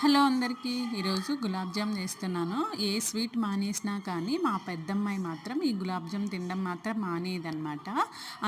Hello అందరికీ. ఈరోజు గులాబ్ జామ్ చేస్తున్నాను. ఏ స్వీట్ మానేసినా కానీ మా పెద్దమ్మాయి మాత్రం ఈ గులాబ్ జామ్ తినడం మాత్రం మానేదన్నమాట.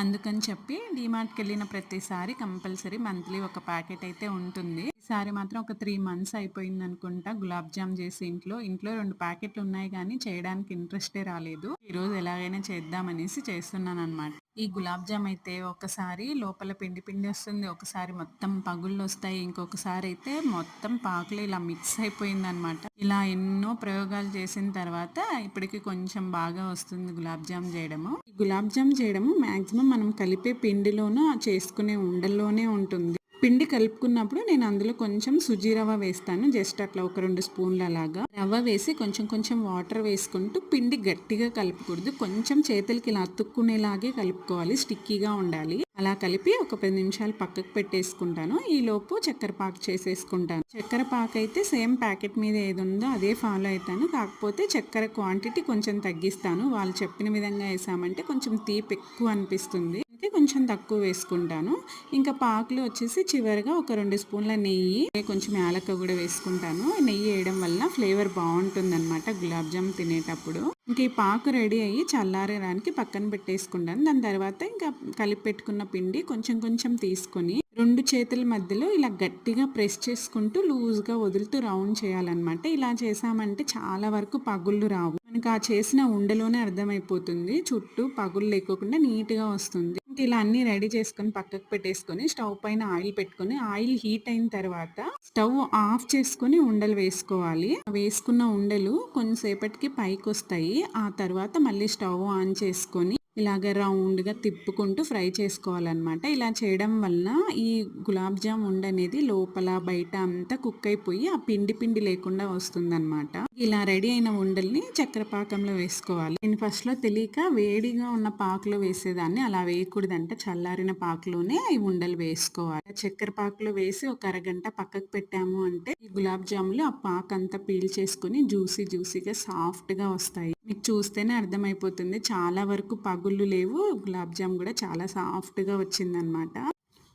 అందుకని చెప్పి డీమార్ట్కి వెళ్ళిన ప్రతిసారి కంపల్సరీ మంత్లీ ఒక ప్యాకెట్ అయితే ఉంటుంది. ఈసారి మాత్రం ఒక త్రీ మంత్స్ అయిపోయింది అనుకుంటా గులాబ్ జామ్ చేసి ఇంట్లో. ఇంట్లో రెండు ప్యాకెట్లు ఉన్నాయి కానీ చేయడానికి ఇంట్రెస్టే రాలేదు. ఈరోజు ఎలాగైనా చేద్దామనేసి చేస్తున్నాను అనమాట ఈ గులాబ్ జామ్ అయితే ఒకసారి లోపల పిండి పిండి వస్తుంది ఒకసారి మొత్తం పగుళ్ళు వస్తాయి ఇంకొకసారి అయితే మొత్తం పాకులు ఇలా మిక్స్ అయిపోయింది అనమాట ఇలా ఎన్నో ప్రయోగాలు చేసిన తర్వాత ఇప్పటికి కొంచెం బాగా వస్తుంది గులాబ్ జామ్ చేయడము. ఈ గులాబ్ జామ్ చేయడము మాక్సిమం మనం కలిపే పిండిలోనూ చేసుకునే ఉండల్లోనే ఉంటుంది. పిండి కలుపుకున్నప్పుడు నేను అందులో కొంచెం సుజీ రవ్వ వేస్తాను. జస్ట్ అట్లా ఒక రెండు స్పూన్ల అలాగా. రవ్వ వేసి కొంచెం కొంచెం వాటర్ వేసుకుంటూ పిండి గట్టిగా కలుపుకూడదు. కొంచెం చేతులకి ఇలా అతుక్కునేలాగే కలుపుకోవాలి. స్టిక్కీగా ఉండాలి. అలా కలిపి ఒక పది నిమిషాలు పక్కకు పెట్టేసుకుంటాను. ఈ లోపు చక్కెర పాకు చేసేసుకుంటాను. చక్కెర పాకు అయితే సేమ్ ప్యాకెట్ మీద ఏది ఉందో అదే ఫాలో అవుతాను కాకపోతే చక్కెర క్వాంటిటీ కొంచెం తగ్గిస్తాను. వాళ్ళు చెప్పిన విధంగా వేసామంటే కొంచెం తీపి ఎక్కువ అనిపిస్తుంది. అయితే కొంచెం తక్కువ వేసుకుంటాను. ఇంకా పాకులు వచ్చేసి చివరిగా ఒక రెండు స్పూన్ల నెయ్యి కొంచెం యాలక్క కూడా వేసుకుంటాను. నెయ్యి వేయడం వల్ల ఫ్లేవర్ బాగుంటుంది అనమాట గులాబ్ జామ్ తినేటప్పుడు. ఇంక ఈ పాకు రెడీ అయ్యి చల్లారడానికి పక్కన పెట్టేసుకుంటాను. దాని తర్వాత ఇంకా కలిపి పెట్టుకున్న పిండి కొంచెం కొంచెం తీసుకొని రెండు చేతుల మధ్యలో ఇలా గట్టిగా ప్రెస్ చేసుకుంటూ లూజ్గా వదులుతూ రౌండ్ చేయాలన్నమాట. ఇలా చేసామంటే చాలా వరకు పగుళ్ళు రావు. మనకు ఆ చేసిన ఉండలోనే అర్థమైపోతుంది. చుట్టూ పగుళ్ళు లేకోకుండా నీట్గా వస్తుంది. ఇలా అన్ని రెడీ చేసుకొని పక్కకు పెట్టేసుకొని స్టవ్ పైన ఆయిల్ పెట్టుకొని ఆయిల్ హీట్ అయిన తర్వాత స్టవ్ ఆఫ్ చేసుకొని ఉండలు వేసుకోవాలి. వేసుకున్న ఉండలు కొంచెంసేపటికి పైకి వస్తాయి ఆ తర్వాత మళ్ళీ స్టవ్ ఆన్ చేసుకొని ఇలాగ రౌండ్గా తిప్పుకుంటూ ఫ్రై చేసుకోవాలన్నమాట. ఇలా చేయడం వలన ఈ గులాబ్ జామ్ ఉండనేది లోపల బయట అంతా కుక్ అయిపోయి ఆ పిండి పిండి లేకుండా వస్తుందన్నమాట. ఇలా రెడీ అయిన ఉండల్ని చక్కెర పాకంలో వేసుకోవాలి. నేను ఫస్ట్లో తెలియక వేడిగా ఉన్న పాకులో వేసేదాన్ని. అలా వేయకూడదంటే. చల్లారిన పాకులోనే ఈ ఉండలు వేసుకోవాలి. చక్కెర పాకులో వేసి ఒక అరగంట పక్కకు పెట్టాము అంటే ఈ గులాబ్ జాములు ఆ పాక్ అంతా పీల్ చేసుకుని జ్యూసీ జ్యూసీగా సాఫ్ట్గా వస్తాయి. మీకు చూస్తేనే అర్థమైపోతుంది. చాలా వరకు పగు పగుళ్ళు లేవు. గులాబ్ జామ్ కూడా చాలా సాఫ్ట్గా వచ్చిందనమాట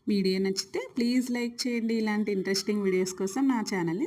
వీడియో నచ్చితే ప్లీజ్ లైక్ చేయండి. ఇలాంటి ఇంట్రెస్టింగ్ వీడియోస్ కోసం నా ఛానల్ని